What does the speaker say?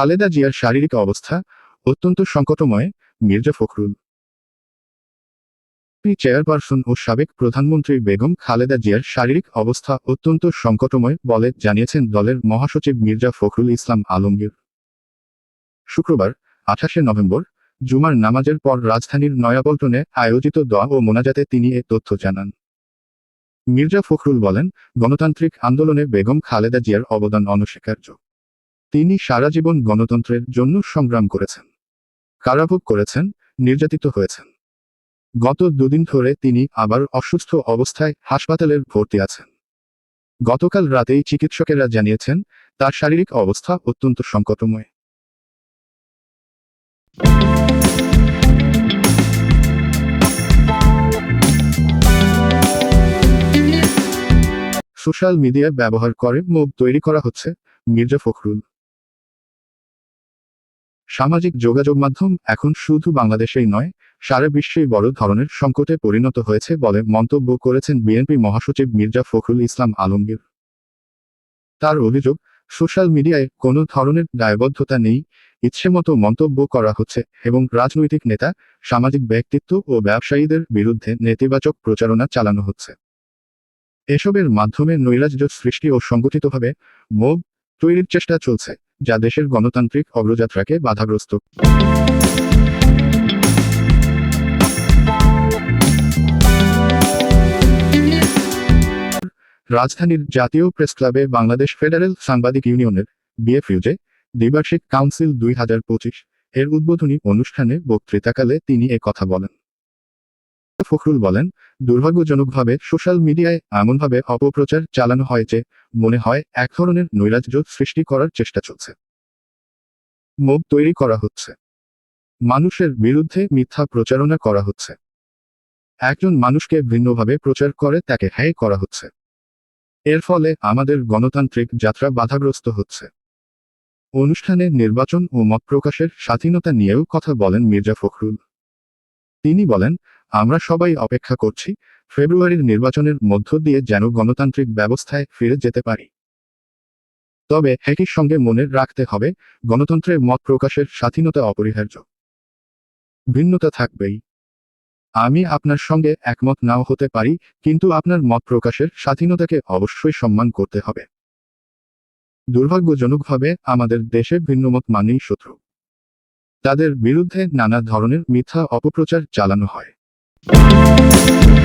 খালেদা জিয়ার শারীরিক অবস্থা অত্যন্ত সংকটময়, মির্জা ফখরুল। পি চেয়ারপারসন ও সাবেক প্রধানমন্ত্রী বেগম খালেদা জিয়ার শারীরিক অবস্থা অত্যন্ত সংকটময় বলে জানিয়েছেন দলের মহাসচিব মির্জা ফখরুল ইসলাম আলমগীর। শুক্রবার, আঠাশে নভেম্বর, জুমার নামাজের পর রাজধানীর নয়াপল্টনে আয়োজিত দোয়া ও মোনাজাতে তিনি এ তথ্য জানান। মির্জা ফখরুল বলেন, গণতান্ত্রিক আন্দোলনে বেগম খালেদা জিয়ার অবদান অনস্বীকার্য। তিনি সারা জীবন গণতন্ত্রের জন্য সংগ্রাম করেছেন, কারাভোগ করেছেন, নির্যাতিত হয়েছেন। গত দুদিন ধরে তিনি আবার অসুস্থ অবস্থায় হাসপাতালের ভর্তি আছেন। গতকাল রাতেই চিকিৎসকেরা জানিয়েছেন, তার শারীরিক অবস্থা অত্যন্ত সংকটময়। সোশ্যাল মিডিয়া ব্যবহার করে মুভ তৈরি করা হচ্ছে মির্জা ফখরুল। সামাজিক যোগাযোগ মাধ্যম এখন শুধু বাংলাদেশেই নয়, সারা বিশ্বেই বড় ধরনের সংকটে পরিণত হয়েছে বলে মন্তব্য করেছেন বিএনপি মহাসচিব মির্জা ফখরুল ইসলাম আলমগীর। তার অভিযোগ, সোশ্যাল মিডিয়ায় কোনো ধরনের দায়বদ্ধতা নেই ইচ্ছেমতো মন্তব্য করা হচ্ছে এবং রাজনৈতিক নেতা, সামাজিক ব্যক্তিত্ব ও ব্যবসায়ীদের বিরুদ্ধে নেতিবাচক প্রচারণা চালানো হচ্ছে। এসবের মাধ্যমে নৈরাজ্য সৃষ্টি ও সংগঠিতভাবে মোব তৈরির চেষ্টা চলছে। যা দেশের গণতান্ত্রিক অগ্রযাত্রাকে বাধাগ্রস্ত। রাজধানীর জাতীয় প্রেস ক্লাবে বাংলাদেশ ফেডারেল সাংবাদিক ইউনিয়নের বিএফইউজে দ্বিবার্ষিক কাউন্সিল দুই হাজার পঁচিশ এর উদ্বোধনী অনুষ্ঠানে বক্তৃতাকালে তিনি কথা বলেন। ফখরুল বলেন, দুর্ভাগ্যজনকভাবে সোশ্যাল মিডিয়ায় এমনভাবে অপপ্রচার চালানো হয় যে মনে হয় এক ধরনের নৈরাজ্য সৃষ্টি করার চেষ্টা চলছে। মোব তৈরি করা হচ্ছে। মানুষের বিরুদ্ধে মিথ্যা প্রচারণা করা হচ্ছে। একজন মানুষকে ভিন্নভাবে প্রচার করে তাকে হ্যায় করা হচ্ছে। এর ফলে আমাদের গণতান্ত্রিক যাত্রা বাধাগ্রস্ত হচ্ছে। অনুষ্ঠানে নির্বাচন ও মত প্রকাশের স্বাধীনতা নিয়েও কথা বলেন মির্জা ফখরুল। তিনি বলেন আমরা সবাই অপেক্ষা করছি ফেব্রুয়ারির নির্বাচনের মধ্য দিয়ে যেন গণতান্ত্রিক ব্যবস্থায় ফিরে যেতে পারি। তবে একই সঙ্গে মনে রাখতে হবে গণতন্ত্রের মত প্রকাশের স্বাধীনতা অপরিহার্য। ভিন্নতা থাকবেই। আমি আপনার সঙ্গে একমত নাও হতে পারি, কিন্তু আপনার মত প্রকাশের স্বাধীনতাকে অবশ্যই সম্মান করতে হবে। দুর্ভাগ্যজনকভাবে আমাদের দেশে ভিন্নমত মানেই শত্রু। তাদের বিরুদ্ধে নানা ধরনের মিথ্যা অপপ্রচার চালানো হয়। Música